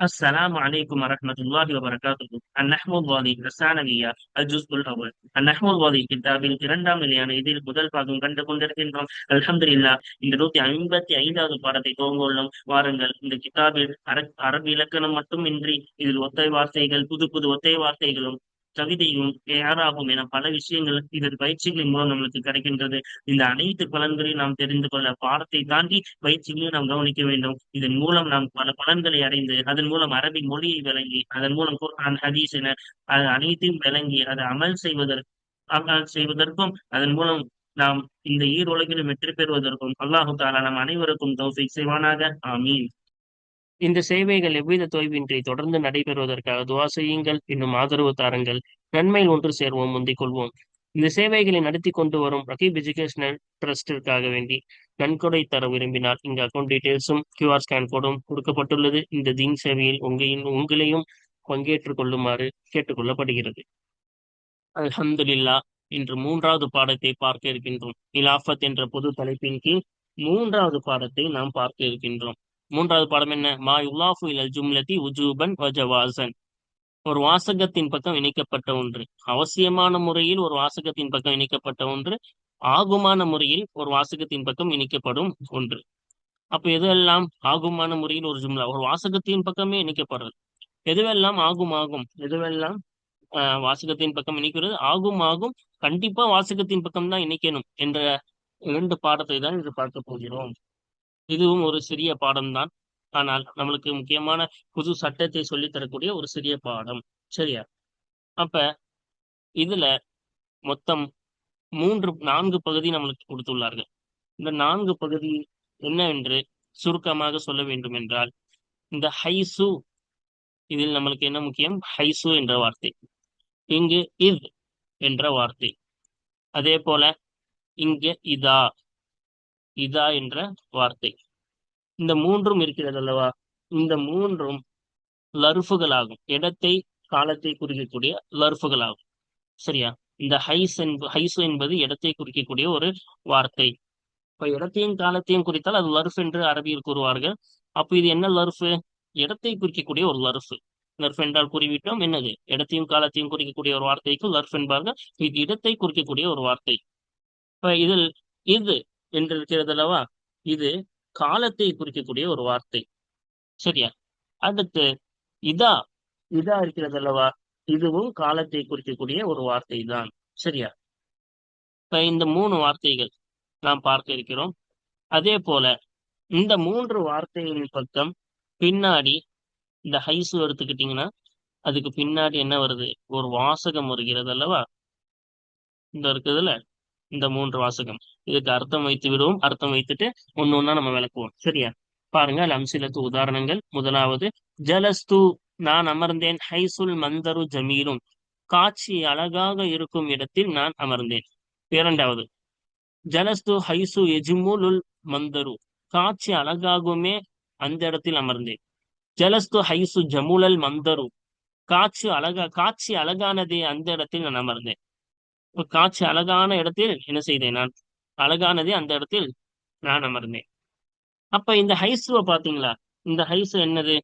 السلام عليكم ورحمة الله وبركاته النحو الواضي الثانوية الجزء الأول النحو الواضي கிதாபில் இரண்டாம் நிலையான இதில் முதல் பாகம் கண்டு கொண்டிருக்கின்றோம் அல்ஹம்துலில்லா இந்த நூத்தி ஐம்பத்தி ஐந்தாவது பாடத்தை துவங்க உள்ளோம் வாருங்கள் இந்த கிதாபில் அரபு இலக்கணம் மட்டுமின்றி இதில் ஒத்தை வார்த்தைகள் புது புது ஒத்தை வார்த்தைகளும் கவிதையும் தயாராகும் என பல விஷயங்கள் இதன் பயிற்சிகளின் மூலம் நம்மளுக்கு கிடைக்கின்றது. இந்த அனைத்து பலன்களையும் நாம் தெரிந்து கொள்ள பாடத்தை தாண்டி பயிற்சிகளையும் நாம் கவனிக்க வேண்டும். இதன் மூலம் நாம் பல பலன்களை அடைந்து அதன் மூலம் அரபி மொழியை விளங்கி அதன் மூலம் குர்ஆன் ஹதீஸ் என அது அனைத்தையும் விளங்கி அதை அமல் செய்வதற்கு அமல் செய்வதற்கும் அதன் மூலம் நாம் இந்த ஈரோலகிலும் வெற்றி பெறுவதற்கும் அல்லாஹு தாலா நம் அனைவருக்கும் தௌஃபிக் செய்வானாக. ஆமீன். இந்த சேவைகள் எவ்வித தொய்வின்றி தொடர்ந்து நடைபெறுவதற்காக துவா செய்யுங்கள் இன்னும் ஆதரவு தாருங்கள். நன்மையில் ஒன்று சேர்வோம் முந்திக் கொள்வோம். இந்த சேவைகளை நடத்தி கொண்டு வரும் ரகீப் எஜுகேஷனல் ட்ரஸ்டிற்காக வேண்டி நன்கொடை தர விரும்பினால் இந்த அக்கௌண்ட் டீட்டெயில்ஸும் கியூஆர் ஸ்கேன் கோடும் கொடுக்கப்பட்டுள்ளது. இந்த தீன் சேவையில் உங்களின் உங்களையும் பங்கேற்றுக் கொள்ளுமாறு கேட்டுக்கொள்ளப்படுகிறது அல்ஹம்துலில்லா இன்று மூன்றாவது பாடத்தை பார்க்க இருக்கின்றோம். இலாஃபத் என்ற பொது தலைப்பின் கீழ் மூன்றாவது பாடத்தை நாம் பார்க்க இருக்கின்றோம். மூன்றாவது பாடம் என்ன? மா யுலாஃபு இலல் ஜும்லதி உஜூபன் வஜவாசன். ஒரு வாசகத்தின் பக்கம் இணைக்கப்பட்ட ஒன்று. அவசியமான முறையில் ஒரு வாசகத்தின் பக்கம் இணைக்கப்பட்ட ஒன்று. ஆகுமான முறையில் ஒரு வாசகத்தின் பக்கம் இணைக்கப்படும் ஒன்று. அப்ப எதுவெல்லாம் ஆகுமான முறையில் ஒரு ஜும்லா? ஒரு வாசகத்தின் பக்கமே இணைக்கப்படுறது. எதுவெல்லாம் ஆகும் ஆகும் எதுவெல்லாம் வாசகத்தின் பக்கம் இணைக்கிறது? ஆகும் ஆகும் கண்டிப்பா வாசகத்தின் பக்கம் தான் இணைக்கணும் என்ற இரண்டு பாடத்தை தான் இன்று பார்க்க போகிறோம். இதுவும் ஒரு சிறிய பாடம்தான். ஆனால் நம்மளுக்கு முக்கியமான புது சட்டத்தை சொல்லித்தரக்கூடிய ஒரு சிறிய பாடம். சரியா? அப்ப இதுல மொத்தம் மூன்று நான்கு பகுதி நம்மளுக்கு கொடுத்துள்ளார்கள். இந்த நான்கு பகுதி என்னவென்று சுருக்கமாக சொல்ல வேண்டும் என்றால் இந்த ஹைசு இதில் நம்மளுக்கு என்ன முக்கியம்? ஹைசு என்ற வார்த்தை. இங்கு இத் என்ற வார்த்தை. அதே போல இங்க இதா. இதா என்ற வார்த்தை. இந்த மூன்றும் இருக்கிறது அல்லவா? இந்த மூன்றும் லருஃபுகளாகும். இடத்தை காலத்தை குறிக்கக்கூடிய லர்ஃபுகளாகும். சரியா? இந்த ஹைஸ் என்பது ஹைசு என்பது இடத்தை குறிக்கக்கூடிய ஒரு வார்த்தை. இப்ப இடத்தையும் காலத்தையும் குறித்தால் அது லர்ஃப் என்று அரபியில் கூறுவார்கள். அப்போ இது என்ன லருஃபு? இடத்தை குறிக்கக்கூடிய ஒரு லருஃபு. லர்ஃப் என்றால் குறிவிட்டோம். என்னது? இடத்தையும் காலத்தையும் குறிக்கக்கூடிய ஒரு வார்த்தைக்கு லர்ஃப் என்பார்கள். இது இடத்தை குறிக்கக்கூடிய ஒரு வார்த்தை. இப்ப இதில் இது என்று இருக்கிறது அல்லவா இது காலத்தை குறிக்கக்கூடிய ஒரு வார்த்தை. சரியா? அடுத்து இதா இதா இருக்கிறது அல்லவா இதுவும் காலத்தை குறிக்கக்கூடிய ஒரு வார்த்தை தான் சரியா? இப்ப இந்த மூணு வார்த்தைகள் நாம் பார்க்க இருக்கிறோம். அதே போல இந்த மூன்று வார்த்தைகளின் பக்கம் பின்னாடி இந்த ஹைசு எடுத்துக்கிட்டீங்கன்னா அதுக்கு பின்னாடி என்ன வருது? ஒரு வாசகம் வருகிறது அல்லவா இந்த இருக்குதுல்ல இந்த மூன்று வாசகம். இதுக்கு அர்த்தம் வைத்து விடுவோம். அர்த்தம் வைத்துட்டு ஒன்னு ஒன்னா நம்ம விளக்குவோம். சரியா? பாருங்க லம்சிலத்து உதாரணங்கள். முதலாவது ஜலஸ்து நான் அமர்ந்தேன். ஹைசுல் மந்தரு ஜமீலும். காட்சி அழகாக இருக்கும் இடத்தில் நான் அமர்ந்தேன். இரண்டாவது ஜலஸ்து ஹைசு எஜிமுலுல் மந்தரு. காட்சி அழகாகுமே அந்த இடத்தில் அமர்ந்தேன். ஜலஸ்து ஹைசு ஜமுலல் மந்தரு. காட்சி அழகா காட்சி அழகானதே அந்த இடத்தில் நான் அமர்ந்தேன். காட்சி அழகான இடத்தில் என்ன செய்தேன் நான்? அழகானதே அந்த இடத்தில் நான் அமர்ந்தேன். அப்ப இந்த ஹைசுவை பாத்தீங்களா இந்த ஹைசு என்னது?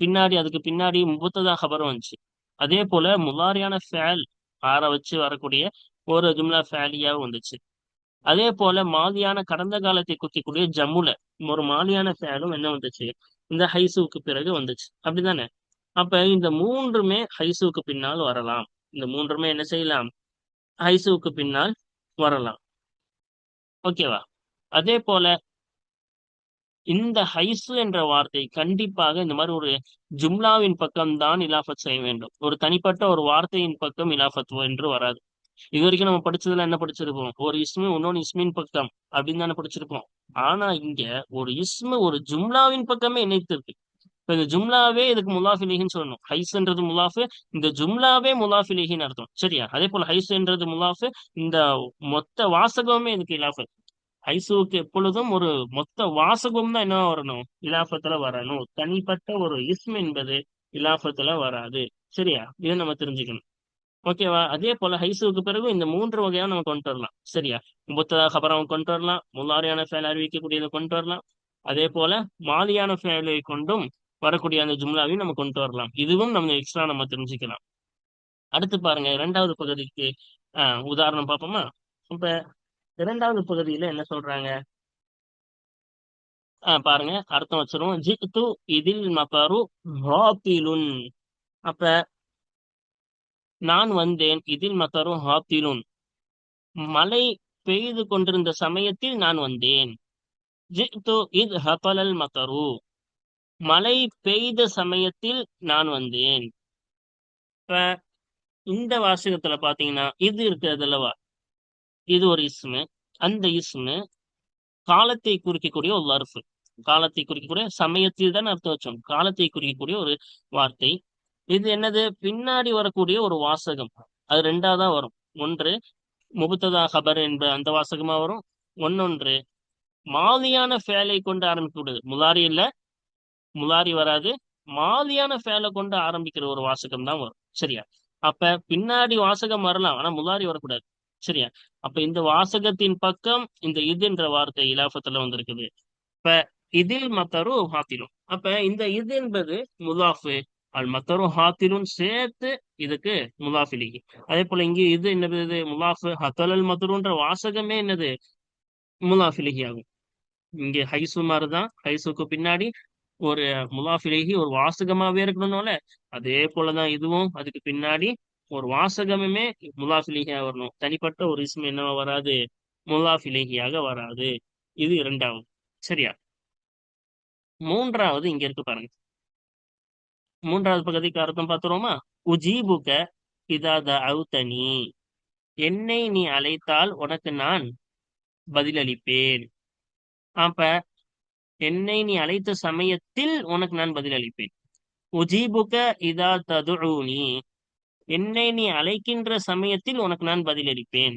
பின்னாடி அதுக்கு பின்னாடி முப்பத்ததா ஹபரும் வந்துச்சு. அதே போல முலாரியான ஃபேல் ஆற வச்சு வரக்கூடிய ஒரு ஜும்லா ஃபேலியாவும் வந்துச்சு. அதே போல மாலியான கடந்த காலத்தை குத்திக்கூடிய ஜம்முல ஒரு மாலியான ஃபேலும் என்ன வந்துச்சு? இந்த ஹைசுவுக்கு பிறகு வந்துச்சு. அப்படிதானே? அப்ப இந்த மூன்றுமே ஹைசுவுக்கு பின்னால் வரலாம். இந்த மூன்றுமே என்ன செய்யலாம்? ஹைசுவுக்கு பின்னால் வரலாம். ஓகேவா? அதே போல இந்த ஹைசு என்ற வார்த்தை கண்டிப்பாக இந்த மாதிரி ஒரு ஜும்லாவின் பக்கம் தான் இலாஃபத் செய்ய வேண்டும். ஒரு தனிப்பட்ட ஒரு வார்த்தையின் பக்கம் இலாஃபத் என்று வராது. இது வரைக்கும் நம்ம படிச்சதுல என்ன படிச்சிருப்போம்? ஒரு இஸ்மு இன்னொன்னு இஸ்மின் பக்கம் அப்படின்னு தானே படிச்சிருப்போம். ஆனா இங்க ஒரு இஸ்மு ஒரு ஜும்லாவின் பக்கமே இணைத்திருக்கு. இப்ப இந்த ஜும்லாவே இதுக்கு முலாஃபிலிகின்னு சொல்லணும். ஹைஸ்ன்றது முலாஃபு இந்த ஜும்லாவே முலாஃபிலிகின்னு அர்த்தம். சரியா? அதே போல ஹைஸ்ன்றது முலாஃபு இந்த மொத்த வாசகமே இதுக்கு இலாஃபு. ஹைசுவுக்கு எப்பொழுதும் ஒரு மொத்த வாசகம் தான் என்ன வரணும்? இலாஃபத்துல வரணும். தனிப்பட்ட ஒரு இஸ்ம் என்பது இலாஃபத்துல வராது. சரியா? இதை நம்ம தெரிஞ்சுக்கணும். ஓகேவா அதே போல ஹைசுவுக்கு பிறகு இந்த மூன்று வகையா நம்ம கொண்டு வரலாம். சரியா? முத்ததா ஹபரம் கொண்டு வரலாம். முல்லாரியான ஃபேல் அறிவிக்கக்கூடியதை கொண்டு வரலாம். அதே போல மாலியான ஃபேலை கொண்டும் வரக்கூடிய அந்த ஜும்லாவையும் நம்ம கொண்டு வரலாம். இதுவும் நம்ம எக்ஸ்ட்ரா நம்ம தெரிஞ்சுக்கலாம். அடுத்து பாருங்க இரண்டாவது பகுதிக்கு ஆஹ் உதாரணம் பார்ப்போமா? இப்ப இரண்டாவது பகுதியில என்ன சொல்றாங்க? ஆஹ் பாருங்க அர்த்தம் வச்சிருவோம். ஜித்து இதில் மபரு ஹாத்திலுன். அப்ப நான் வந்தேன் இதில் மத்தரு ஹாத்திலுன். மழை பெய்து கொண்டிருந்த சமயத்தில் நான் வந்தேன். ஜித்து இத் ஹபலல் மத்தரு மழை பெய்த சமயத்தில் நான் வந்தேன். இப்ப இந்த வாசகத்துல பாத்தீங்கன்னா இது இருக்கிறது அல்லவா? இது ஒரு இஸ்மு. அந்த இஸ்மு காலத்தை குறிக்கக்கூடிய ஒரு வர்ஃபு காலத்தை குறிக்கக்கூடிய சமயத்தில் தான் அர்த்தம் வச்சோம். காலத்தை குறிக்கக்கூடிய ஒரு வார்த்தை. இது என்னது? பின்னாடி வரக்கூடிய ஒரு வாசகம். அது ரெண்டாதான் வரும். ஒன்று முபத்ததா ஹபர் என்ப அந்த வாசகமா வரும். ஒன்னொன்று மாதியான ஃபேலை கொண்டு ஆரம்பிக்கக்கூடியது முலாரி இல்ல முலாரி வராது. மாதியான ஃபேலை கொண்டு ஆரம்பிக்கிற ஒரு வாசகம் தான் வரும். சரியா? அப்ப பின்னாடி வாசகம் வரலாம். ஆனா முலாரி வரக்கூடாது. சரியா? அப்ப இந்த வாசகத்தின் பக்கம் இந்த இதுன்ற வார்த்தை இலாபத்துல வந்திருக்குது. இப்ப இதில் மத்தரு ஹாத்திலும். அப்ப இந்த இது என்பது முலாஃபு. அல் மத்தரும் ஹாத்திலும் சேர்த்து இதுக்கு முலாஃபிலிகி அதே போல இங்க இது என்னது? இது ஹத்தல் அல் மத்தருன்ற வாசகமே என்னது? முலாஃபிலிகி ஆகும். இங்க ஹைசு மாதிரிதான் ஹைசுக்கு பின்னாடி ஒரு முலாஃபிலேகி ஒரு வாசகமாவே இருக்கணும்னால அதே போலதான் இதுவும். அதுக்கு பின்னாடி ஒரு வாசகமுமே முலாஃபிலேகியா வரணும். தனிப்பட்ட ஒரு இஸ்மு என்னவா வராது? முலாஃபிலேகியாக வராது. இது இரண்டாவது. சரியா? மூன்றாவது இங்க இருக்கு பாருங்க. மூன்றாவது பகுதிக்கு அர்த்தம் பார்த்துருவோமா? உஜீபுக இதாத அவுத்தனி என்னை நீ அழைத்தால் உனக்கு நான் பதிலளிப்பேன். அப்ப என்னை நீ அழைத்த சமயத்தில் உனக்கு நான் பதிலளிப்பேன் உஜீபுக இதா ததுனி என்னை நீ அழைக்கின்ற சமயத்தில் உனக்கு நான் பதிலளிப்பேன்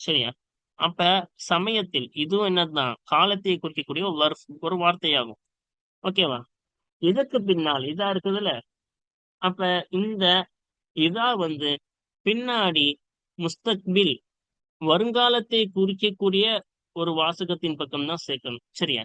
சரியா? அப்ப சமயத்தில் இதுவும் என்னதுதான்? காலத்தை குறிக்கக்கூடிய ஒரு ஒரு வார்த்தையாகும். ஓகேவா? இதற்கு பின்னால் இதா இருக்குதுல்ல? அப்ப இந்த இதா வந்து பின்னாடி முஸ்தக்பில் வருங்காலத்தை குறிக்கக்கூடிய ஒரு வாசகத்தின் பக்கம் தான் சேர்க்கணும். சரியா?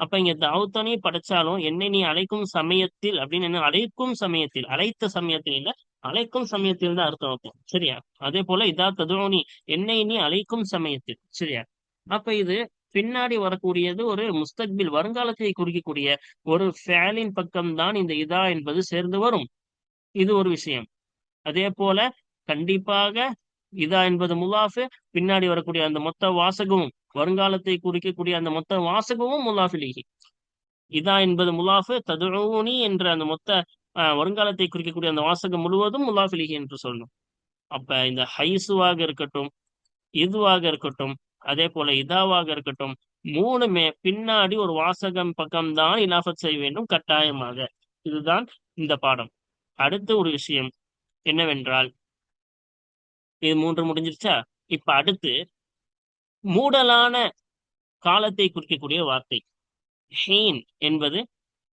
அப்ப இங்க தாவத்தானே படைச்சாலும் என்னை நீ அழைக்கும் சமயத்தில் அப்படின்னு என்ன அழைக்கும் சமயத்தில் அழைத்த சமயத்தில் இல்ல அழைக்கும் சமயத்தில் தான் அர்த்தம் வைப்போம் சரியா? அதே போல இதா ததுரோனி என்னை நீ அழைக்கும் சமயத்தில். சரியா? அப்ப இது பின்னாடி வரக்கூடியது ஒரு முஸ்தக்பில் வருங்காலத்தை குறிக்கக்கூடிய ஒரு ஃபேலின் பக்கம் தான் இந்த இதா என்பது சேர்ந்து வரும். இது ஒரு விஷயம். அதே போல கண்டிப்பாக இதா என்பது முலாஃபு பின்னாடி வரக்கூடிய அந்த மொத்த வாசகமும் வருங்காலத்தை குறிக்கக்கூடிய அந்த மொத்த வாசகமும் முலாஃபிலிகி இதா என்பது முலாஃபு ததுனி என்ற அந்த மொத்த வருங்காலத்தை குறிக்கக்கூடிய அந்த வாசகம் முழுவதும் முலாஃபிலிகி என்று சொல்லணும் அப்ப இந்த ஹைசுவாக இருக்கட்டும் இதுவாக இருக்கட்டும் அதே போல இதாவாக இருக்கட்டும் மூணுமே பின்னாடி ஒரு வாசகம் பக்கம்தான் இலாஃபத் செய்ய வேண்டும் கட்டாயமாக. இதுதான் இந்த பாடம். அடுத்த ஒரு விஷயம் என்னவென்றால் இது மூன்று முடிஞ்சிருச்சா? இப்ப அடுத்து மூடலான காலத்தை குறிக்கக்கூடிய வார்த்தை. ஹீன் என்பது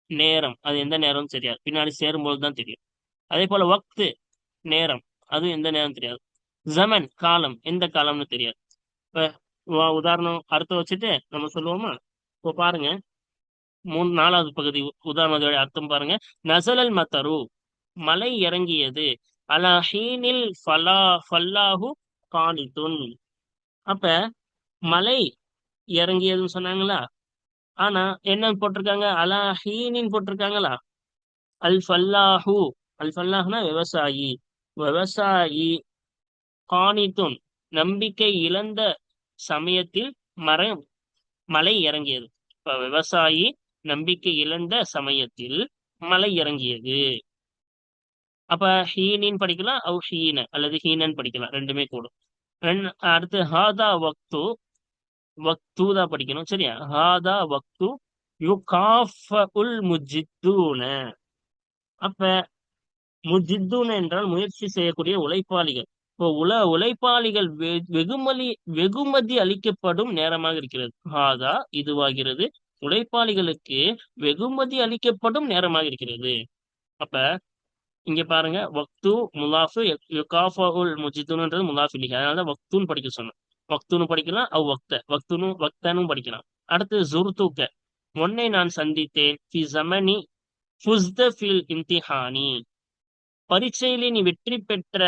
நேரம். அது எந்த நேரம் தெரியாது. பின்னாடி சேரும்போது தான் தெரியும். அதே போல வக்து நேரம். அது எந்த நேரம் தெரியாது. ஜமன் காலம். எந்த காலம்னு தெரியாது. இப்போ உதாரணம் அர்த்தம் வச்சுட்டு நம்ம சொல்லுவோமா? இப்போ பாருங்க. மூணு நாலாவது பகுதி உதாரணத்தோட அர்த்தம் பாருங்க. நசலல் மத்தரு. மலை இறங்கியது. அலஹீனில் ஃபலா ஃபல்லாஹு காணித்துன் அப்ப மலை இறங்கியதுன்னு சொன்னாங்களா? ஆனா என்ன போட்டிருக்காங்க? அலா போட்டிருக்காங்களா? அல் ஃபல்லாஹு அல் ஃபல்லாஹ்னா விவசாயி. விவசாயி காணித்துன் நம்பிக்கை இழந்த சமயத்தில் மர மலை இறங்கியது. இப்ப விவசாயி நம்பிக்கை இழந்த சமயத்தில் மலை இறங்கியது. அப்ப ஹீனின் படிக்கலாம் அவ் ஹீன அல்லது ஹீனன் படிக்கலாம் ரெண்டுமே கூடும். அடுத்து ஹாதா வக்து வக்து தான் படிக்கணும் சரியா? ஹாதா வக்து யுகாஃபுல் முஜித்தூன. அப்ப முஜித்தூன என்றால் முயற்சி செய்யக்கூடிய உழைப்பாளிகள். இப்போ உல உழைப்பாளிகள் வெகுமதி வெகுமதி அளிக்கப்படும் நேரமாக இருக்கிறது. ஹாதா இதுவாகிறது. உழைப்பாளிகளுக்கு வெகுமதி அளிக்கப்படும் நேரமாக இருக்கிறது. அப்ப இங்க பாருங்க வக்து முலாஃபு யுகாஃபுல் முஜித்துன்றது முலாஃபு அதனால வக்துன்னு படிக்க சொன்னேன் வக்துன்னு படிக்கலாம் அவ் வக்த. வக்துன்னு வக்தனும் படிக்கலாம். அடுத்து ஜுர்தூக்க உன்னை நான் சந்தித்தேன். ஃபி ஜமனி ஃபுஸ்த ஃபில் இம்திஹானி. பரீட்சையிலே நீ வெற்றி பெற்ற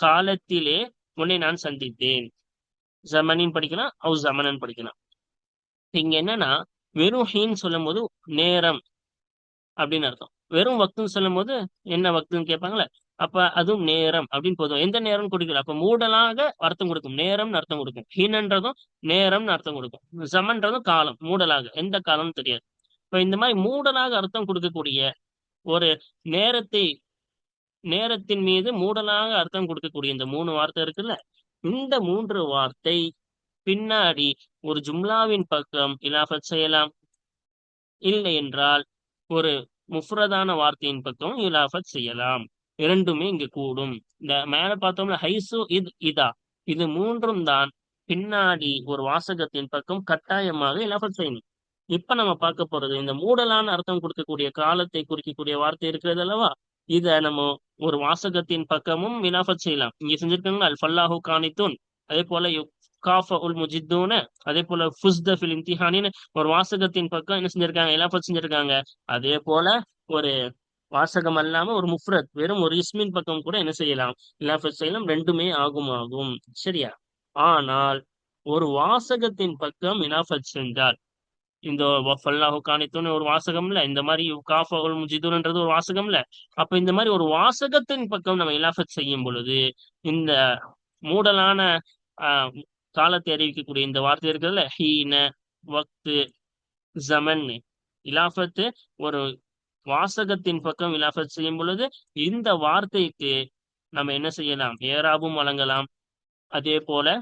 காலத்திலே உன்னை நான் சந்தித்தேன். ஜமனின் படிக்கலாம் அவு ஜமனன் படிக்கலாம். இங்க என்னன்னா வெறும் ஹீன் சொல்லும் போது நேரம் அப்படின்னு அர்த்தம். வெறும் வக்துன்னு சொல்லும் போது என்ன வக்துன்னு கேட்பாங்களே அப்ப அதுவும் நேரம் அப்படின்னு போதும் எந்த நேரம் கொடுக்கல அப்ப மூடலாக அர்த்தம் கொடுக்கும். நேரம்னு அர்த்தம் கொடுக்கும். ஹீனன்றதும் நேரம்னு அர்த்தம் கொடுக்கும். சமன்றதும் காலம் மூடலாக. எந்த காலம்னு தெரியாது. இப்ப இந்த மாதிரி மூடலாக அர்த்தம் கொடுக்கக்கூடிய ஒரு நேரத்தை நேரத்தின் மீது மூடலாக அர்த்தம் கொடுக்கக்கூடிய இந்த மூணு வார்த்தை இருக்குல்ல? இந்த மூன்று வார்த்தை பின்னாடி ஒரு ஜும்லாவின் பக்கம் இலாஃபத் செய்யலாம். இல்லை என்றால் ஒரு முஃப்ரதான வார்த்தையின் பக்கம் இலாஃபத் செய்யலாம். இரண்டுமே இங்கு கூடும். இந்த மேல பார்த்தோம்னா ஹைசு இது இதா. இது மூன்றும் தான் பின்னாடி ஒரு வாசகத்தின் பக்கம் கட்டாயமாக இலாஃபத் செய்யணும் இப்ப நம்ம பார்க்க போறது இந்த மூடலான அர்த்தம் கொடுக்கக்கூடிய காலத்தை குறிக்கக்கூடிய வார்த்தை இருக்கிறது அல்லவா? இத நம்ம ஒரு வாசகத்தின் பக்கமும் வினாஃபத் செய்யலாம். இங்க செஞ்சிருக்காங்க அல் ஃபல்லாஹு காணித்தூன் அதே போல காஃப உல் முஜித்தூன அதே போல ஃபுஸ்த ஃபில் இம்திஹானின்னு ஒரு வாசகத்தின் பக்கம் என்ன செஞ்சிருக்காங்க இலாஃபத் செஞ்சிருக்காங்க. அதே போல ஒரு வாசகம் அல்லாம ஒரு முஃப்ரத் வெறும் ஒரு இஸ்மின் பக்கம் கூட என்ன செய்யலாம்? இலாஃபத் செய்யலாம் ரெண்டுமே ஆகும் ஆகும் சரியா? ஆனால் ஒரு வாசகத்தின் பக்கம் இனாஃபத் செஞ்சால் இந்த ஃபல்லாஹு காணித்துன்னு ஒரு வாசகம்ல இந்த மாதிரி காஃபகுல் முஜிதுன்றது ஒரு வாசகம்ல அப்ப இந்த மாதிரி ஒரு வாசகத்தின் பக்கம் நம்ம இலாஃபத் செய்யும் பொழுது இந்த மூடலான ஆஹ் காலத்தை அறிவிக்கக்கூடிய இந்த வார்த்தை இருக்குதுல்ல ஹீன வக்து ஜமன் இலாஃபத்து ஒரு வாசகத்தின் பக்கம் விலாபத் செய்யும் பொழுது இந்த வார்த்தைக்கு நம்ம என்ன செய்யலாம்? ஏராவும் வழங்கலாம். அதே போல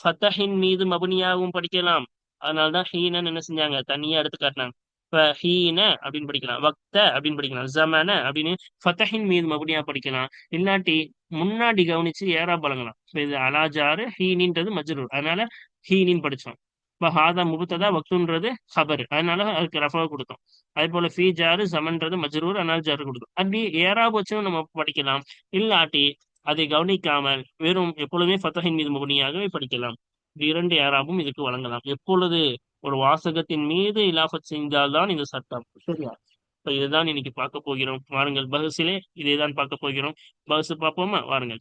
ஃபத்தஹின் மீது மபுனியாகவும் படிக்கலாம். அதனால்தான் ஹீனன்னு என்ன செஞ்சாங்க? தனியா எடுத்து காட்டினாங்க. இப்ப ஹீன அப்படின்னு படிக்கலாம். வக்த அப்படின்னு படிக்கலாம். ஜமன அப்படின்னு ஃபத்தஹின் மீது மபுனியா படிக்கலாம். இல்லாட்டி முன்னாடி கவனிச்சு ஏரா பழங்கலாம். இது அலாஜாரு ஹீனின்றது மஜ்ரூர். அதனால ஹீனின் படிச்சோம். இப்ப ஹாதா முபுத்ததா வக்துன்றது ஹபர். அதனால அதுக்கு ரஃபா கொடுத்தோம். அதே போல ஃபீ ஜாரு சமன்றது மஜ்ரூர் அதனால ஜாரு கொடுத்தோம். அப்படி ஏரா வச்சும் நம்ம படிக்கலாம். இல்லாட்டி அதை கவனிக்காமல் வெறும் எப்பொழுதுமே ஃபத்தஹின் மீது முகனியாகவே படிக்கலாம். இரண்டு ஏறாவும் இதுக்கு வழங்கலாம். எப்பொழுது ஒரு வாசகத்தின் மீது இலாஃபத் செஞ்சால்தான் இந்த சட்டம். சரியா? இப்ப இதுதான் இன்னைக்கு பார்க்க போகிறோம். வாருங்கள். பஹசிலே இதை தான் பார்க்க போகிறோம். பஹசு பார்ப்போமா? வாருங்கள்.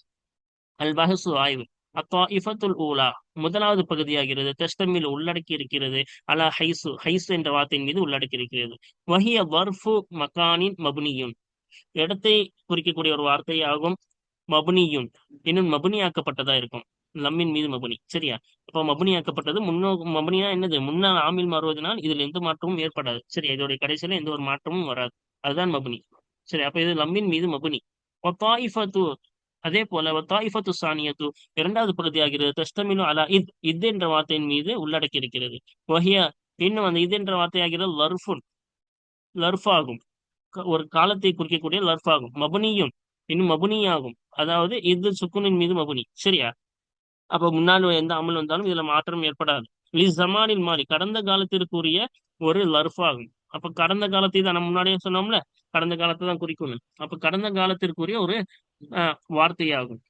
அல் பகசு ஆய்வு. அப்பா இஃபத்துல் ஊலா முதலாவது பகுதியாகிறது தஸ்தமில் உள்ளடக்கி இருக்கிறது அலா ஹைசு ஹைசு என்ற வார்த்தையின் மீது உள்ளடக்கி இருக்கிறது வஹிய வர்ஃபு மகானின் மபுனியும் இடத்தை குறிக்கக்கூடிய ஒரு வார்த்தை ஆகும் மபுனியும் இன்னும் மபுனியாக்கப்பட்டதா இருக்கும். லம்மின் மீது மபுனி. சரியா? இப்ப மபுனியாக்கப்பட்டது முன்னோ மபுனியா என்னது? முன்னால் ஆமில் மாறுவதனால் இதுல எந்த மாற்றமும் ஏற்படாது. சரி இதோடைய கடைசியில எந்த ஒரு மாற்றமும் வராது. அதுதான் மபுனி. சரி அப்ப இது லம்மின் மீது மபுனி. அதே போல தாயிஃபத்து சானியத்து இரண்டாவது பகுதியாகிறது தஸ்தமினு அலா இத் இத் என்ற வார்த்தையின் மீது உள்ளடக்கி இருக்கிறது வஹியா இன்னும் அந்த இது என்ற வார்த்தையாகிறது லர்ஃபுன் லர்ஃப் ஆகும் ஒரு காலத்தை குறிக்கக்கூடிய லர்ஃப் ஆகும் மபுனியும் இன்னும் மபுனியாகும். அதாவது இது சுக்குனின் மீது மபுனி. சரியா? அப்ப முன்னால் எந்த அமல் வந்தாலும் இதுல மாற்றம் ஏற்படாது. லி ஜமானில் மாறி கடந்த காலத்திற்குரிய ஒரு லர்ஃப் ஆகும் அப்ப கடந்த காலத்தை தான் நம்ம முன்னாடியே சொன்னோம்ல? கடந்த காலத்தை தான் குறிக்கணும். அப்ப கடந்த காலத்திற்குரிய ஒரு வார்த்தையாகும்.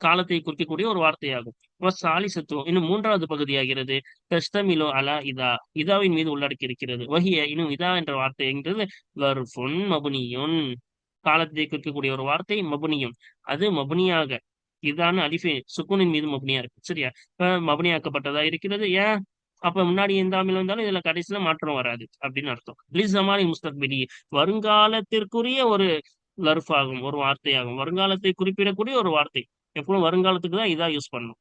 காலத்தை குறிக்கக்கூடிய ஒரு வார்த்தையாகும். சாலிசத்துவம் இன்னும் மூன்றாவது பகுதியாகிறது. தஸ்தமிலோ அலா இதா. இதாவின் மீது உள்ளடக்கி இருக்கிறது வகிய இன்னும் இதா என்ற வார்த்தை என்கிறது மபுனியுன். காலத்தை குறிக்கக்கூடிய ஒரு வார்த்தை மபுனியும். அது மபுனியாக. இதான அலிஃபே சுக்குனின் மீது மபுனியா இருக்கு. சரியா? மபுனியாக்கப்பட்டதா இருக்கிறது. ஏன்? அப்ப முன்னாடி எந்த அமில் வந்தாலும் இதுல கடைசியில மாற்றம் வராது. அப்படின்னு அர்த்தம். பிளிஸ் ஜமானி முஸ்தக்பிலி. வருங்காலத்திற்குரிய ஒரு லர்ஃப் ஆகும் ஒரு வார்த்தையாகும். வருங்காலத்தை குறிப்பிடக்கூடிய ஒரு வார்த்தை. எப்பவும் வருங்காலத்துக்கு தான் இதா யூஸ் பண்ணும்.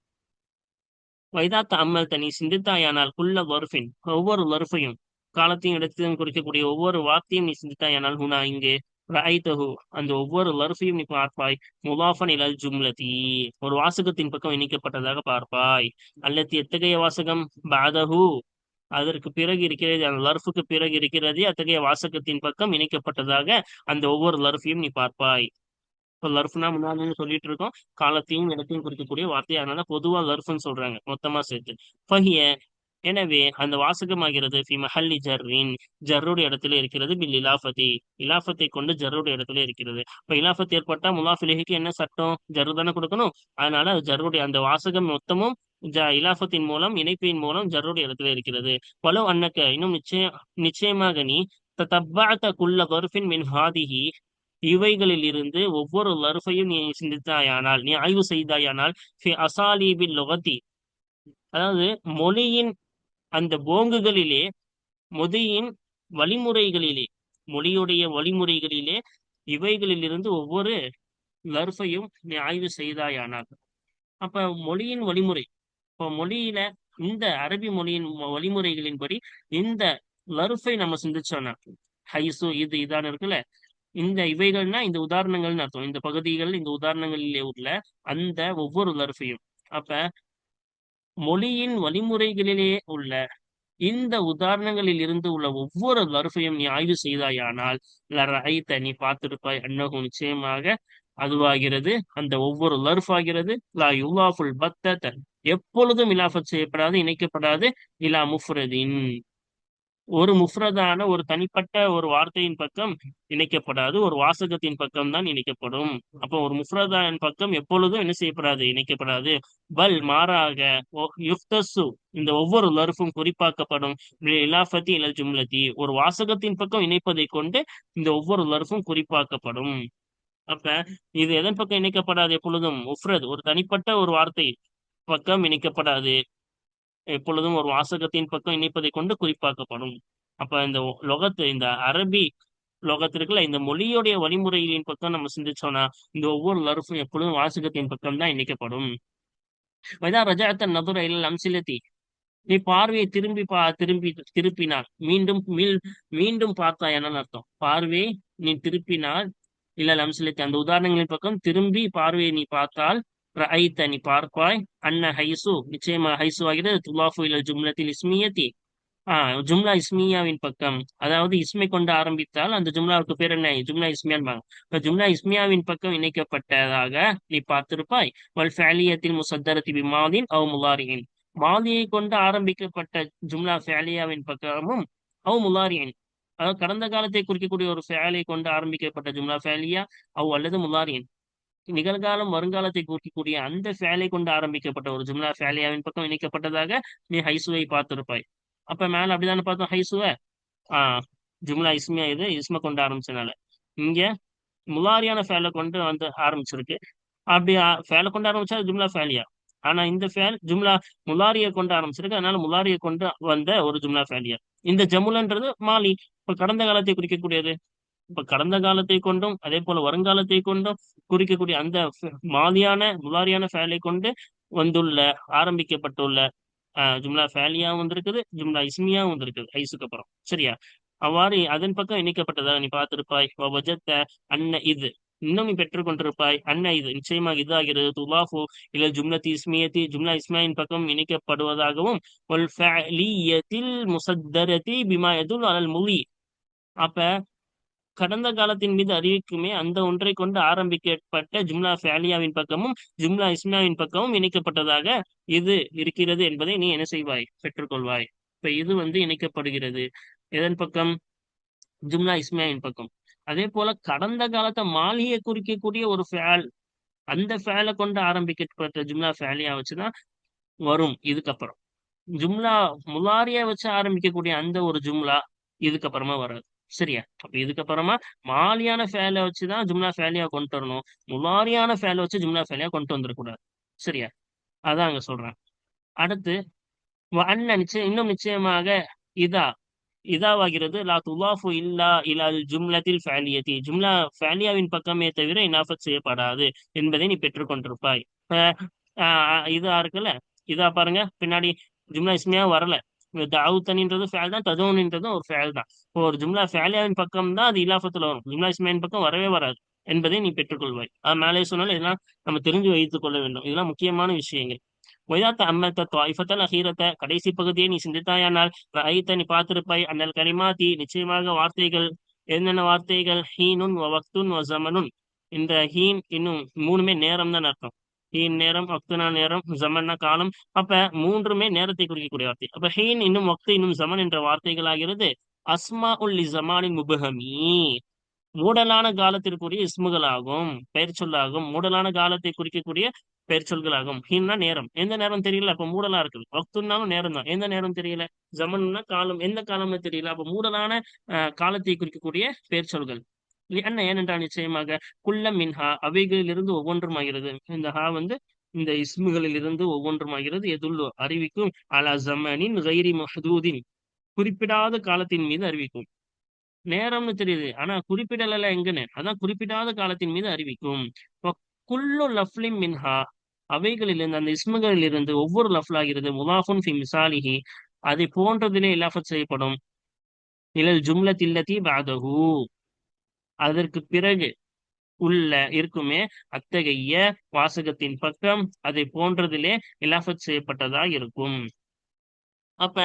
வைதா அம்மல் தனி சிந்தித்தாயானால் குள்ள வர்ஃபின் ஒவ்வொரு லர்ஃபையும் காலத்தையும் இடத்தையும் குறிக்கக்கூடிய ஒவ்வொரு வார்த்தையும் நீ சிந்தித்தாயானால் ஹுனா இங்கே ரஐத்தஹு அந்த ஒவ்வொரு லர்ஃபையும் நீ பார்ப்பாய். முலாஃபன் இலல் ஜும்லதி. ஒரு வாசகத்தின் பக்கம் இணைக்கப்பட்டதாக பார்ப்பாய். அல்லது எத்தகைய வாசகம்? பாதஹு. அதற்கு பிறகு இருக்கிறது அந்த லர்ஃபுக்கு பிறகு இருக்கிறது அத்தகைய வாசகத்தின் பக்கம் இணைக்கப்பட்டதாக அந்த ஒவ்வொரு லர்ஃபையும் நீ பார்ப்பாய். இப்போ லர்ஃப்னா முன்னாடி சொல்லிட்டு இருக்கோம். காலத்தையும் இடத்தையும் குறிக்கக்கூடிய வார்த்தை. அதனால பொதுவா லர்ஃப்னு சொல்றாங்க. மொத்தமா சேர்த்து. பகிய எனவே அந்த வாசகமாகிறது ஃபி மஹல்லி ஜர்ரின். ஜர்ருடைய இடத்துல இருக்கிறது பில் இலாஃபதி இலாஃபத்தை கொண்டு ஜர்ருடைய இடத்துல இருக்கிறது. இப்ப இலாஃபத் ஏற்பட்டா முலாஃபிலிஹிக்கு என்ன சட்டம்? ஜர்ரு தானே கொடுக்கணும். அதனால ஜர்ருடைய அந்த வாசகம் மொத்தமும் ஜ இலாஃபத்தின் மூலம் இணைப்பின் மூலம் ஜருடைய இடத்துல இருக்கிறது. பலோ அன்னக்க இன்னும் நிச்சயம் நிச்சயமாக நீ தப்பாத்த குள்ள கருஃபின் மின் ஹாதிஹி. இவைகளில் இருந்து ஒவ்வொரு லர்ஃபையும் நீ சிந்தித்தாயானால் நீ ஆய்வு செய்தாயானால் அசாலிபின் லொகத்தி அதாவது மொழியின் அந்த போங்குகளிலே மொழியின் வழிமுறைகளிலே மொழியுடைய வழிமுறைகளிலே இவைகளிலிருந்து ஒவ்வொரு லர்ஃபையும் நீ ஆய்வு செய்தாயானால். அப்ப மொழியின் வழிமுறை. இப்போ மொழியில இந்த அரபி மொழியின் வழிமுறைகளின்படி இந்த லர்ஃபை நம்ம சிந்திச்சோம்னா ஹைசு இது இதான இருக்குல்ல இந்த இவைகள்னா இந்த உதாரணங்கள்னு அர்த்தம். இந்த பகுதிகள் இந்த உதாரணங்களிலே உள்ள அந்த ஒவ்வொரு லர்ஃபையும் அப்ப மொழியின் வழிமுறைகளிலே உள்ள இந்த உதாரணங்களில் இருந்து உள்ள ஒவ்வொரு லர்ஃபையும் நீ ஆய்வு செய்தாயானால் லரைத்த நீ பார்த்திருப்பாய் அன்னகு நிச்சயமாக அதுவாகிறது. அந்த ஒவ்வொரு லர்ஃப் ஆகிறது லா யுலாஃபுல் பத்தத எப்பொழுதும் இலாஃபத் செய்யப்படாது இணைக்கப்படாது இலா முஃப்ரதின். ஒரு முஃப்ரதான ஒரு தனிப்பட்ட ஒரு வார்த்தையின் பக்கம் இணைக்கப்படாது ஒரு வாசகத்தின் பக்கம் தான் இணைக்கப்படும். அப்போ ஒரு முஃப்ரதான பக்கம் எப்பொழுதும் என்ன செய்யப்படாது இணைக்கப்படாது. பல் மாறாக யுக்தசு இந்த ஒவ்வொரு லர்ஃபும் குறிப்பாக்கப்படும். இலாஃபத்தி இல ஜும்லத்தி ஒரு வாசகத்தின் பக்கம் இணைப்பதை கொண்டு இந்த ஒவ்வொரு லர்ஃபும் குறிப்பாக்கப்படும். அப்ப இது எதன் பக்கம் இணைக்கப்படாது எப்பொழுதும்? முஃப்ரத் ஒரு தனிப்பட்ட ஒரு வார்த்தை. பக்கம் இணைக்கப்படாது. எப்பொழுதும் ஒரு வாசகத்தின் பக்கம் இணைப்பதை கொண்டு குறிப்பாக்கப்படும். அப்ப இந்த லொகத்து இந்த அரபி லோகத்திற்குள்ள இந்த மொழியுடைய வழிமுறைகளின் பக்கம் நம்ம சிந்திச்சோம்னா இந்த ஒவ்வொரு லர்ஃபும் எப்பொழுதும் வாசகத்தின் பக்கம் தான் இணைக்கப்படும். வைதா ரஜாத்த நதுரையில் அம்சிலத்தி நீ பார்வையை திரும்பி பா திரும்பி திருப்பினார் மீண்டும் மீள் மீண்டும் பார்த்தா என்னன்னு அர்த்தம். பார்வையை நீ திருப்பினால் இல்ல அம்சிலத்தி அந்த உதாரணங்களின் பக்கம் திரும்பி பார்வையை நீ பார்த்தால் ரஐத்த நீ பார்ப்பாய் அன்ன ஹைசு நிச்சயமா ஹைசு ஆகிறது துலாஃபு இல்ல ஜும்லத்தில் இஸ்மியத்தி ஆஹ் ஜும்லா இஸ்மியாவின் பக்கம் அதாவது இஸ்மை கொண்டு ஆரம்பித்தால் அந்த ஜும்லாவுக்கு பேர் என்ன? ஜும்லா இஸ்மியான்பாங்க இப்ப ஜும்லா இஸ்மியாவின் பக்கம் இணைக்கப்பட்டதாக நீ பார்த்திருப்பாய். வல் ஃபேலியத்தில் முசத்தரத்தி பிமாதின் அவ் முலாரியின். மாதியை கொண்டு ஆரம்பிக்கப்பட்ட ஜும்லா ஃபேலியாவின் பக்கமும் அவ் முலாரியின். அதாவது கடந்த காலத்தை குறிக்கக்கூடிய ஒரு ஃபேலியை கொண்டு ஆரம்பிக்கப்பட்ட ஜும்லா ஃபேலியா அவ் அல்லது முலாரியின். நிகழ்காலம் வருங்காலத்தை குறிக்கக்கூடிய அந்த ஃபேலை கொண்டு ஆரம்பிக்கப்பட்ட ஒரு ஜும்லா ஃபேலியாவின் பக்கம் இணைக்கப்பட்டதாக நீ ஹைசுவை பார்த்திருப்பாய். அப்ப மேல அப்படிதானே பார்த்தோம் ஹைசுவ? ஆஹ் ஜும்லா இஸ்மியா இது இஸ்ம கொண்டு ஆரம்பிச்சனால. இங்க முலாரியான ஃபேலை கொண்டு வந்து ஆரம்பிச்சிருக்கு. அப்படி ஃபேலை கொண்டு ஆரம்பிச்சா ஜும்லா ஃபேலியா ஆனா இந்த ஃபேல் ஜும்லா முலாரியை கொண்டு ஆரம்பிச்சிருக்கு. அதனால முலாரியை கொண்டு வந்த ஒரு ஜும்லா ஃபேலியா இந்த ஜமுலன்றது மாலி. இப்ப கடந்த காலத்தை குறிக்கக்கூடியது? இப்ப கடந்த காலத்தை கொண்டும் அதே போல வருங்காலத்தை கொண்டும் குறிக்கக்கூடிய அந்த மாதியான முலாரியான ஃபேலை கொண்டு வந்துள்ள ஆரம்பிக்கப்பட்டுள்ள ஜும்லா ஃபேலியாவும் வந்திருக்குது ஜும்லா இஸ்மியாவும் வந்திருக்குது ஐசுக்கு அப்புறம். சரியா? அவ்வாறு அதன் பக்கம் இணைக்கப்பட்டதாக நீ பார்த்திருப்பாய். வஜத்த அன்ன இது. இன்னும் நீ பெற்றுக்கொண்டிருப்பாய் அன்ன இது. நிச்சயமாக இதாகிறது. துலாஃபு இல்ல ஜும்லத்தி இஸ்மியத்தி. ஜும்லா இஸ்மியாவின் பக்கம் இணைக்கப்படுவதாகவும் ஒல் முசத்தரதி பிமா எதுல் அலல் மொழி அப்ப கடந்த காலத்தின் மீது அறிவிக்குமே அந்த ஒன்றை கொண்டு ஆரம்பிக்கப்பட்ட ஜும்லா ஃபேலியாவின் பக்கமும் ஜும்லா இஸ்மியாவின் பக்கமும் இணைக்கப்பட்டதாக இது இருக்கிறது என்பதை நீ என்ன செய்வாய்? பெற்றுக்கொள்வாய். இப்ப இது வந்து இணைக்கப்படுகிறது. எதன் பக்கம்? ஜும்லா இஸ்மியாவின் பக்கம். அதே போல கடந்த காலத்தை மாலியை குறிக்கக்கூடிய ஒரு ஃபேல் அந்த ஃபேலை கொண்டு ஆரம்பிக்கப்பட்ட ஜும்லா ஃபேலியா வச்சுதான் வரும். இதுக்கப்புறம். ஜும்லா முலாரியா வச்சு ஆரம்பிக்கக்கூடிய அந்த ஒரு ஜும்லா இதுக்கப்புறமா வராது. சரியா? அப்ப இதுக்கப்புறமா மாலியான ஃபேலை வச்சுதான் ஜும்லா ஃபேலியா கொண்டு வரணும். முலாரியான ஃபேலை வச்சு ஜும்லா ஃபேலியா கொண்டு வந்துடக்கூடாது சரியா? அதான் அங்க சொல்றேன். அடுத்து அண்ணன் நிச்சயம் இன்னும் நிச்சயமாக இதா. இதாவாகிறது லா துலாஃபு இல்லா இலால் ஜும்லத்தில் ஃபேலியத்தி. ஜும்லா ஃபேலியாவின் பக்கமே தவிர இனாஃபத் செய்யப்படாது என்பதை நீ பெற்றுக்கொண்டிருப்பாய். ஆஹ் இதா இருக்குல்ல இதா பாருங்க. பின்னாடி ஜும்லா இஸ்மியா வரல. தாவுத்தனின்றது ஃபேல் தான் ததோன்ன்றதும் ஒரு ஃபேல் தான். இப்போ ஒரு ஜும்லா ஃபேலியாவின் பக்கம் தான் அது இலாஃபத்துல வரும். ஜும்லா இஸ்மியாவின் பக்கம் வரவே வராது. என்பதை நீ பெற்றுக்கொள்வாய். அது மேலே சொன்னாலும் இதெல்லாம் நம்ம தெரிஞ்சு வைத்துக் கொள்ள வேண்டும். இதெல்லாம் முக்கியமான விஷயங்கள். ஒய்தாத்த அம்மத்த துவாய்ஃபத்தல் அஹீரத்த கடைசி பகுதியை நீ சிந்தித்தாயானால் ரஐத்த நீ பார்த்திருப்பாய். அண்ணல் கரிமாத்தி நிச்சயமாக வார்த்தைகள் என்னென்ன வார்த்தைகள்? ஹீனுன் வக்துன் வசமனுன் இந்த ஹீன் இன்னும் மூணுமே நேரம் தான் அர்த்தம். ஹீன் நேரம் வக்துனா நேரம் ஜமன்னா காலம். அப்ப மூன்றுமே நேரத்தை குறிக்கக்கூடிய வார்த்தை. அப்ப ஹீன் இன்னும் வக்து இன்னும் ஜமன் என்ற வார்த்தைகள் ஆகிறது அஸ்மா உல் ஜமானின் முபஹமி. மூடலான காலத்திற்குரிய இஸ்முகளாகும் பெயர் சொல்லாகும். மூடலான காலத்தை குறிக்கக்கூடிய பெயர் சொல்களாகும். ஹீன்னா நேரம். எந்த நேரம் தெரியல? அப்ப மூடலா இருக்குது. வக்துன்னாலும் நேரம் தான். எந்த நேரம் தெரியல? ஜமன்னா காலம். எந்த காலம்னு தெரியல? அப்ப மூடலான காலத்தை குறிக்கக்கூடிய பெயர் சொல்கள். என்ன ஏனென்றால் நிச்சயமாக குல்லம் மின்ஹா அவைகளிலிருந்து ஒவ்வொன்றுமாகிறது. இந்த ஹா வந்து இந்த இஸ்முகளில் இருந்து ஒவ்வொன்றுமாகிறது. எதுள்ளோ அறிவிக்கும்? அலா ஜமனின் கைரி மஹதூதின். குறிப்பிடாத காலத்தின் மீது அறிவிக்கும். நேரம்னு தெரியுது. ஆனா குறிப்பிடல எங்கன்னு. அதான் குறிப்பிடாத காலத்தின் மீது அறிவிக்கும். குல்லு லஃப்லிம் மின்ஹா அவைகளிலிருந்து அந்த இஸ்முகளில் இருந்து ஒவ்வொரு லஃப்லாகிறது முலாஃபுன் ஃபி மிசாலிஹி. அதை போன்றதிலே இலாஃபத் செய்யப்படும். நிழல் ஜும்ல ஜும்லத்தில்லதி பாதகு அதற்கு பிறகு உள்ள இருக்குமே அத்தகைய வாசகத்தின் பக்கம் அதை போன்றதிலே இலாஃபத் செய்யப்பட்டதா இருக்கும். அப்ப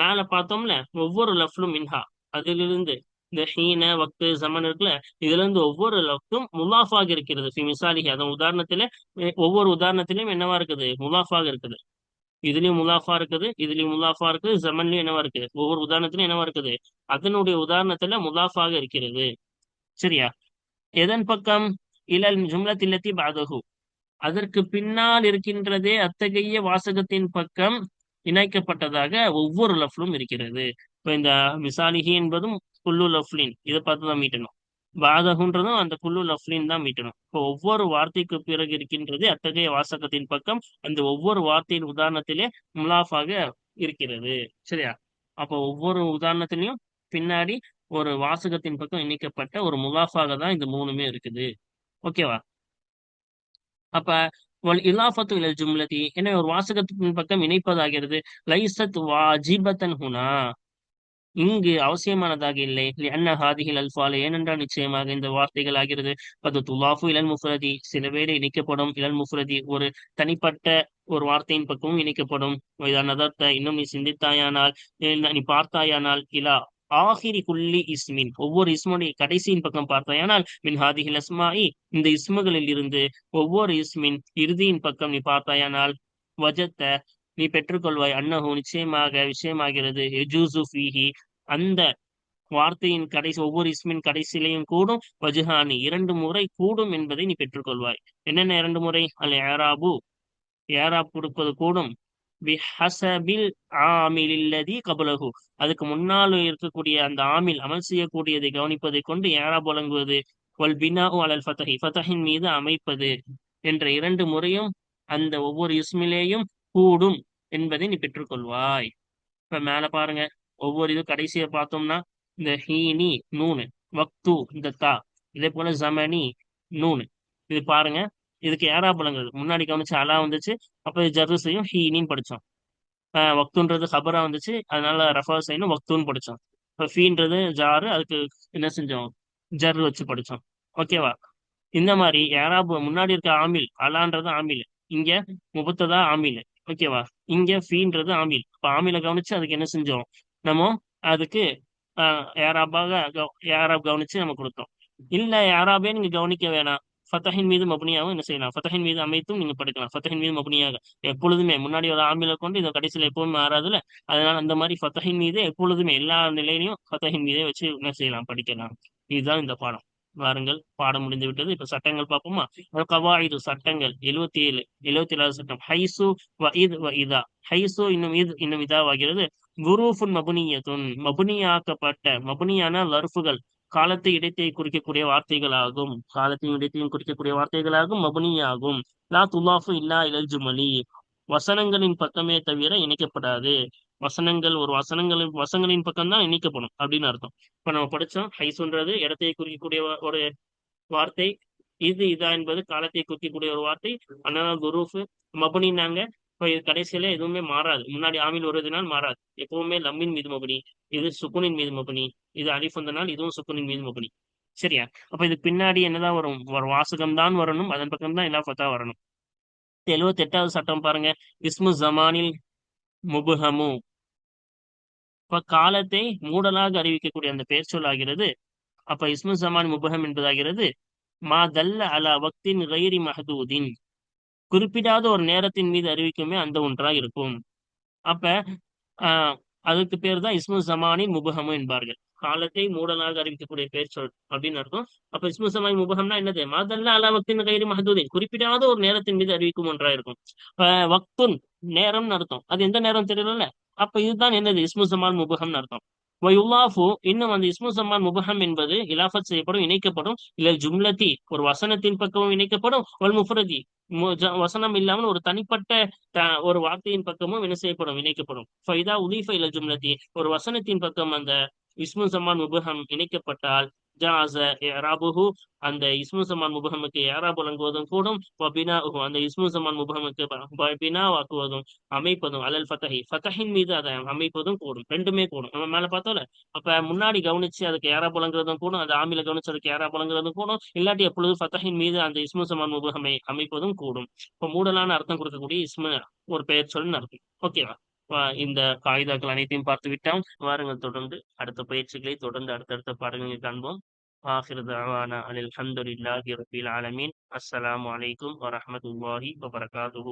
மேல பார்த்தோம்ல ஒவ்வொரு லஃப்லும் மின்ஹா. அதிலிருந்து இந்த ஹீன வக்து சமன் இருக்குல்ல இதுல இருந்து ஒவ்வொரு லஃப்டும் முலாஃபாக இருக்கிறது. ஃபி மிசாலிஹி அதன் உதாரணத்துல ஒவ்வொரு உதாரணத்திலும் என்னவா இருக்குது? முலாஃபாக இருக்குது. இதுலயும் முலாஃபா இருக்குது இதுலயும் முலாஃபா இருக்குது ஜமன்லயும் என்னவா இருக்குது? ஒவ்வொரு உதாரணத்திலும் என்னவா இருக்குது? அதனுடைய உதாரணத்துல முலாஃபாக இருக்கிறது. சரியா? எதன் பக்கம்? இலல் ஜும்லத்தில்லத்தி பாதகு அதற்கு பின்னால் இருக்கின்றதே அத்தகைய வாசகத்தின் பக்கம் இணைக்கப்பட்டதாக ஒவ்வொரு லஃப்லும் இருக்கிறது. இப்போ இந்த மிசாலிஹி என்பதும் குல்லு லஃப்லின். இதை பார்த்து தான் மீட்டணும். பாதகுன்றதும் அந்த குல்லு லஃப்லின் தான் மீட்டணும். இப்போ ஒவ்வொரு வார்த்தைக்கு பிறகு இருக்கின்றது அத்தகைய வாசகத்தின் பக்கம். அந்த ஒவ்வொரு வார்த்தையின் உதாரணத்திலே முலாஃபாக இருக்கிறது. சரியா? அப்போ ஒவ்வொரு உதாரணத்திலையும் பின்னாடி ஒரு வாசகத்தின் பக்கம் இணைக்கப்பட்ட ஒரு முலாஃபாக தான் இந்த மூணுமே இருக்குது. ஓகேவா அப்ப இலாஃபத்து இலல் ஜும்லதி எனவே ஒரு வாசகத்தின் பக்கம் இணைப்பதாகிறது. லைசத் வாஜிபத்தன் ஹுனா இங்கு அவசியமானதாக இல்லை. அன்ன ஹாதிகள் அல்ஃபால ஏனென்றால் நிச்சயமாக இந்த வார்த்தைகள் ஆகிறது. அது துலாஃபு இளல் முஃபரதி சில பேரை இணைக்கப்படும். இளல் முஃபரதி ஒரு தனிப்பட்ட ஒரு வார்த்தையின் பக்கமும் இணைக்கப்படும். இதான் நதர்த்த இன்னும் நீ சிந்தித்தாயானால் நீ பார்த்தாயானால் இலா ஆஹிரி குல்லி இஸ்மின். ஒவ்வொரு இஸ்முடைய கடைசியின் பக்கம் பார்த்தாயானால் மின் ஹாதிஹில் அஸ்மாஇ இந்த இஸ்முகளில் இருந்து ஒவ்வொரு இஸ்மின் இறுதியின் பக்கம் நீ பார்த்தாயானால் வஜத்த நீ பெற்றுக்கொள்வாய். அன்னஹு நிச்சயமாக விஷயமாகிறது. எஜூசு ஃபீஹி. அந்த வார்த்தையின் கடைசி ஒவ்வொரு இஸ்மின் கடைசியிலையும் கூடும். வஜுஹானி. இரண்டு முறை கூடும் என்பதை நீ பெற்றுக்கொள்வாய். என்னென்ன இரண்டு முறை? அல் ஏராபு ஏராப் கொடுப்பது கூடும். பிஹசபில் ஆமிலில்லதி கபலகு அதுக்கு முன்னால் இருக்கக்கூடிய அந்த ஆமில் அமல் செய்யக்கூடியதை கவனிப்பதை கொண்டு ஏனா புலங்குவது. வல் பினாஹு அலல் ஃபதஹி ஃபதஹின் மீது அமைப்பது என்ற இரண்டு முறையும் அந்த ஒவ்வொரு இஸ்மிலேயும் கூடும் என்பதை நீ பெற்றுக்கொள்வாய். இப்ப மேல பாருங்க. ஒவ்வொரு இது கடைசியை பார்த்தோம்னா இந்த ஹீனி நூனு வக்து இந்த தா இதே போல ஜமனி நூனு. இது பாருங்க. இதுக்கு ஏறா பழங்குது முன்னாடி கவனிச்சு அலா வந்துச்சு அப்ப இது செய்யும் ஹீனின்னு படிச்சோம். ஆஹ் வக்துன்றது ஹபரா வந்துச்சு அதனால ரஃபா செய்யணும் வக்துன்னு படித்தோம் இப்போ ஃபீன்றது ஜாரு அதுக்கு என்ன செஞ்சோம்? ஜர் வச்சு படிச்சோம். ஓகேவா? இந்த மாதிரி யாராபு முன்னாடி இருக்க ஆமில் அலான்றது ஆமில். இங்க முபத்ததா ஆமில். ஓகேவா? இங்க ஃபீன்றது ஆமில். இப்ப ஆமில கவனிச்சு அதுக்கு என்ன செஞ்சோம்? நம்ம அதுக்கு ஆஹ் யாராபாக யாராப் கவனிச்சு நம்ம கொடுத்தோம். இல்லை யாராபே நீங்க கவனிக்க வேணாம். ஃபத்தஹின் மீது மபுனியாகவும் என்ன செய்யலாம்? ஃபத்தஹின் மீது அமைத்தும் நீங்க படிக்கலாம். ஃபத்தஹின் மீது மபுனியாக எப்பொழுதுமே முன்னாடி ஒரு ஆமில கொண்டு இந்த கடைசியில் எப்பவுமே மாறாதுல. அதனால அந்த மாதிரி ஃபத்தஹின் மீது எப்பொழுதுமே எல்லா நிலையிலையும் ஃபத்தஹின் மீதே வச்சு என்ன செய்யலாம்? படிக்கலாம். இதுதான் இந்த பாடம். வாருங்கள். பாடம் முடிந்து விட்டது. இப்ப சட்டங்கள் பார்ப்போமா? கவாயுது சட்டங்கள். எழுவத்தி ஏழு எழுவத்தி ஏழாவது சட்டம். ஹைசு வ வ இதா. ஹைசு இன்னும் இது இன்னும் இதாவாகிறது. குரூஃபுன் மபுனியத்துன். மபுனியாக்கப்பட்ட மபுனியான லர்ஃபுகள். காலத்தை இடத்தை குறிக்கக்கூடிய வார்த்தைகளாகும். காலத்தையும் இடத்தையும் குறிக்கக்கூடிய வார்த்தைகளாகும். மபுனியாகும். லா துலாஃபு இல்லா இலல் ஜுமலி. வசனங்களின் பக்கமே தவிர இணைக்கப்படாது. வசனங்கள் ஒரு வசனங்களின் வசனங்களின் பக்கம் தான் இணைக்கப்படும் அப்படின்னு அர்த்தம். இப்ப நம்ம படிச்சோம் ஹைசுன்றது இடத்தை குறிக்கக்கூடிய ஒரு வார்த்தை. இது இதா என்பது காலத்தை குறிக்கக்கூடிய ஒரு வார்த்தை. அதனால குரூஃப் மபுனின்னாங்க. இப்ப இது கடைசியில எதுவுமே மாறாது. முன்னாடி ஆமில் வருவதனால் மாறாது. எப்பவுமே லம்மின் மீது மபனி இது சுக்குனின் மீது மபனி இது அலிஃப் வந்தனால் இதுவும் சுக்குனின் மீது மபனி சரியா? அப்ப இதுக்கு பின்னாடி என்னதான் வரும்? வாசகம் தான் வரணும் அதன் பக்கம் தான் இலாஃபத்தா வரணும். எழுபத்தி எட்டாவது சட்டம் பாருங்க. இஸ்மு ஜமானில் முபுஹமு. இப்ப காலத்தை மூடலாக அறிவிக்கக்கூடிய அந்த பெயர் சொல்லாகிறது அப்ப இஸ்மு ஜமான் முபுஹம் என்பதாகிறது. மா தல்ல அலா வக்தின் கைரி மஹதூதின். குறிப்பிடாத ஒரு நேரத்தின் மீது அறிவிக்குமே அந்த ஒன்றா இருக்கும். அப்ப ஆஹ் அதுக்கு பேர் தான் இஸ்மு ஜமானின் முபகமு என்பார்கள். காலத்தை மூடலாக அறிவிக்கக்கூடிய பெயர் சொல் அப்படின்னு அர்த்தம். அப்ப இஸ்மு சமாய் முபகம்னா என்னது? மாதல்ல அலா வக்தின் கைரி மஹதூதின். குறிப்பிடாத ஒரு நேரத்தின் மீது அறிவிக்கும் ஒன்றா இருக்கும். வக்துன் நேரம்னு அர்த்தம். அது எந்த நேரம் தெரியல அப்ப இதுதான் என்னது? இஸ்மு சமான் முபகம்னு அர்த்தம். வயுல்லாஃபு இன்னும் அந்த இஸ்மு சம்மான் முபஹம் என்பது இலாஃபத் செய்யப்படும் இணைக்கப்படும். இல்ல ஜும்லத்தி ஒரு வசனத்தின் பக்கமும் இணைக்கப்படும். வல் முஃபரதி வசனம் இல்லாமல் ஒரு தனிப்பட்ட ஒரு வார்த்தையின் பக்கமும் என்ன செய்யப்படும்? இணைக்கப்படும். ஃபைதா உலீஃப இல்ல ஜும்லத்தி ஒரு வசனத்தின் பக்கம் அந்த இஸ்மு சம்மான் முபஹம் இணைக்கப்பட்டால் ஜாச ஏராபுஹு அந்த இஸ்மு சமான் முபகமுக்கு ஏராப் வழங்குவதும் கூடும். அந்த இஸ்மு சமான் முபகமுக்கு பினா வாக்குவதும் அமைப்பதும் அலல் ஃபத்தஹி ஃபத்தஹின் மீது அதை அமைப்பதும் கூடும். ரெண்டுமே கூடும். நம்ம மேல பார்த்தோம்ல அப்ப முன்னாடி கவனிச்சு அதுக்கு ஏராப் வழங்குறதும் கூடும். அந்த ஆமில கவனிச்சு அதுக்கு ஏராப் வழங்குறதும் கூடும். இல்லாட்டி எப்பொழுது ஃபத்தஹின் மீது அந்த இஸ்மு சமான் முபகமை அமைப்பதும் கூடும். இப்ப மூடலான அர்த்தம் கொடுக்கக்கூடிய இஸ்மு ஒரு பெயர் சொல்லுன்னு அர்த்தம். ஓகேவா? இந்த காகிதாக்கள் அனைத்தையும் பார்த்து விட்டோம் வாருங்கள் தொடர்ந்து அடுத்த பயிற்சிகளை தொடர்ந்து அடுத்தடுத்த பாடங்களில் காண்போம் آخر دعوانا أن الحمد لله رب العالمين السلام عليكم ورحمة الله وبركاته